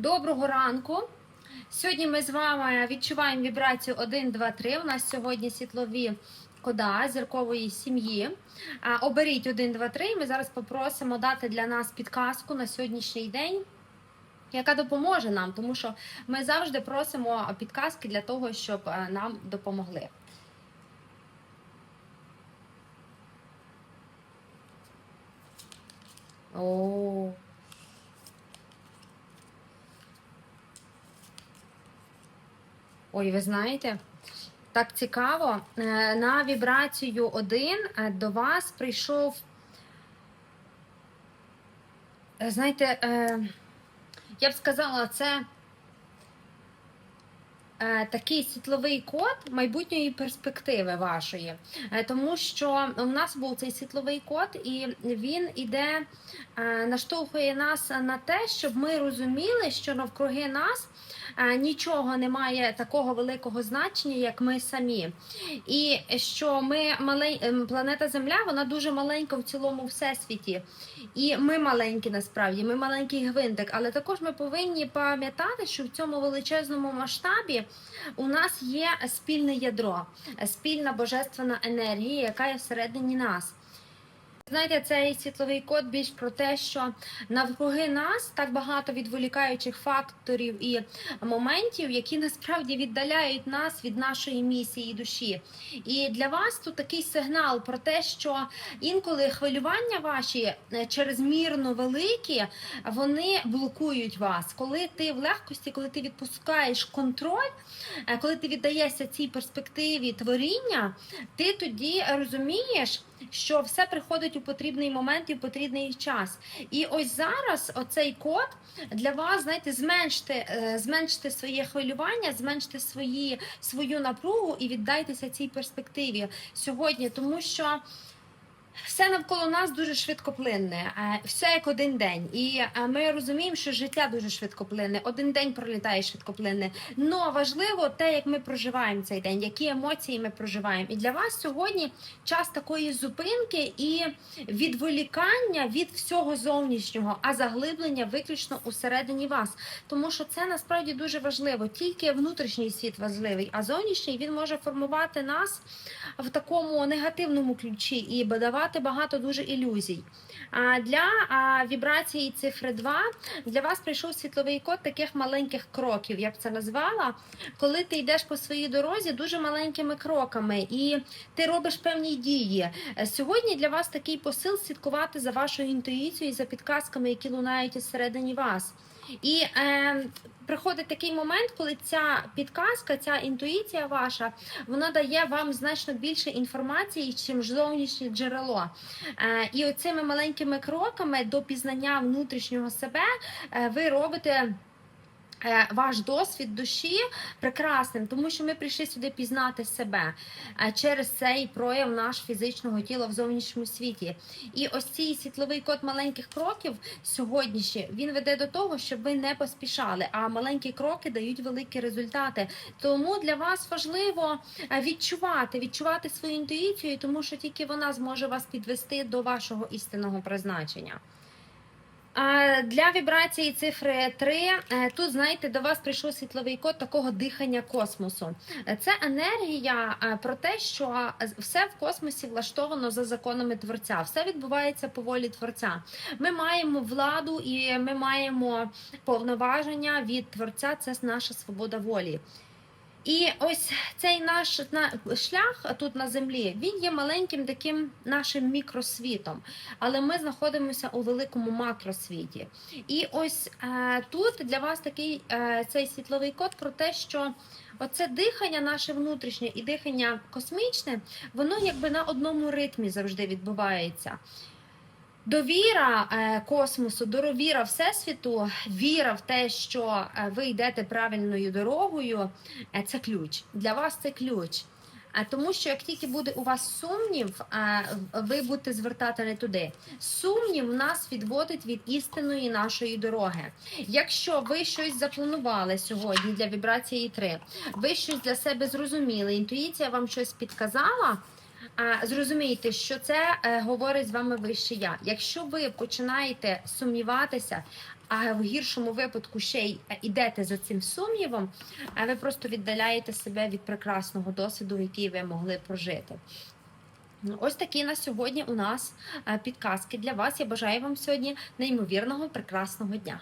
Доброго ранку. Сьогодні ми з вами відчуваємо вібрацію 1, 2, 3. У нас сьогодні світлові кода зіркової сім'ї. Оберіть 1, 2, 3. Ми зараз попросимо дати для нас підказку на сьогоднішній день, яка допоможе нам, тому що ми завжди просимо підказки для того, щоб е, нам допомогли. О. Ой, ви знаєте, так цікаво. Е, На вібрацію 1 е, до вас прийшов. е, Знаєте, я б сказала, це такий світловий код майбутньої перспективи вашої. Е, Тому що у нас був цей світловий код, і він іде, е, наштовхує нас на те, щоб ми розуміли, що навкруги нас е, нічого не має такого великого значення, як ми самі. І що ми малень... ем, планета Земля, вона дуже маленька в цілому всесвіті. І ми маленькі насправді, ми маленький гвинтик, але також ми повинні пам'ятати, що в цьому величезному масштабі у нас є спільне ядро, спільна божественна енергія, яка є всередині нас. Знаєте, цей світловий код більш про те, що навкруги нас так багато відволікаючих факторів і моментів, які насправді віддаляють нас від нашої місії душі. І для вас тут такий сигнал про те, що інколи хвилювання ваші е, чрезмірно великі, вони блокують вас. Коли ти в легкості, коли ти відпускаєш контроль, е, коли ти віддаєшся цій перспективі творіння, ти тоді розумієш, що все приходить у потрібний момент і в потрібний час. І ось зараз оцей код для вас, знаєте, зменште, е, зменште своє хвилювання, зменште свої, свою напругу і віддайтеся цій перспективі сьогодні, тому що. Все навколо нас дуже швидкоплинне, е, все як один день. І е, ми розуміємо, що життя дуже швидкоплинне. Один день пролітає швидкоплинне. Но важливо те, як ми проживаємо цей день, які емоції ми проживаємо. І для вас сьогодні час такої зупинки і відволікання від всього зовнішнього, а заглиблення виключно усередині вас. Тому що це насправді дуже важливо. Тільки внутрішній світ важливий, а зовнішній він може формувати нас в такому негативному ключі і давати багато дуже ілюзій. А для вібрації цифри 2 для вас прийшов світловий код таких маленьких кроків, я б це назвала. Коли ти йдеш по своїй дорозі дуже маленькими кроками, і ти робиш певні дії. Сьогодні для вас такий посил слідкувати за вашою інтуїцією і за підказками, які лунають всередині вас. І е, приходить такий момент, коли ця підказка, ця інтуїція ваша, вона дає вам значно більше інформації, чим зовнішнє джерело. Е, і оцими маленькими кроками до пізнання внутрішнього себе е, ви робите. Е, Ваш досвід душі прекрасним, тому що ми прийшли сюди пізнати себе е, через цей прояв наш фізичного тіла в зовнішньому світі. І ось цей світловий код маленьких кроків сьогоднішній він веде до того, щоб ви не поспішали. А маленькі кроки дають великі результати. Тому для вас важливо е, відчувати, відчувати свою інтуїцію, тому що тільки вона зможе вас підвести до вашого істинного призначення. Для вібрації цифри 3 е, тут, знаєте, до вас прийшов світловий код такого дихання космосу. Це енергія е, про те, що все в космосі влаштовано за законами творця, все відбувається по волі творця. Ми маємо владу і ми маємо повноваження від творця. Це наша свобода волі. І ось цей наш шлях тут на землі він є маленьким таким нашим мікросвітом, але ми знаходимося у великому макросвіті. І ось е, тут для вас такий е, цей світловий код про те, що оце дихання наше внутрішнє і дихання космічне, воно якби на одному ритмі завжди відбувається. Довіра е, космосу, довіра Всесвіту, віра в те, що е, ви йдете правильною дорогою, е, це ключ. Для вас це ключ. Тому, що як тільки буде у вас сумнів, ви будете звертати не туди. Сумнів нас відводить від істинної нашої дороги. Якщо ви щось запланували сьогодні для вібрації 3, ви щось для себе зрозуміли, інтуїція вам щось підказала. Зрозумійте, що це е, говорить з вами вище я. Якщо ви починаєте сумніватися, а в гіршому випадку ще й ідете за цим сумнівом, ви просто віддаляєте себе від прекрасного досвіду, який ви могли прожити. Ось такі на сьогодні у нас е, підказки для вас. Я бажаю вам сьогодні неймовірного прекрасного дня.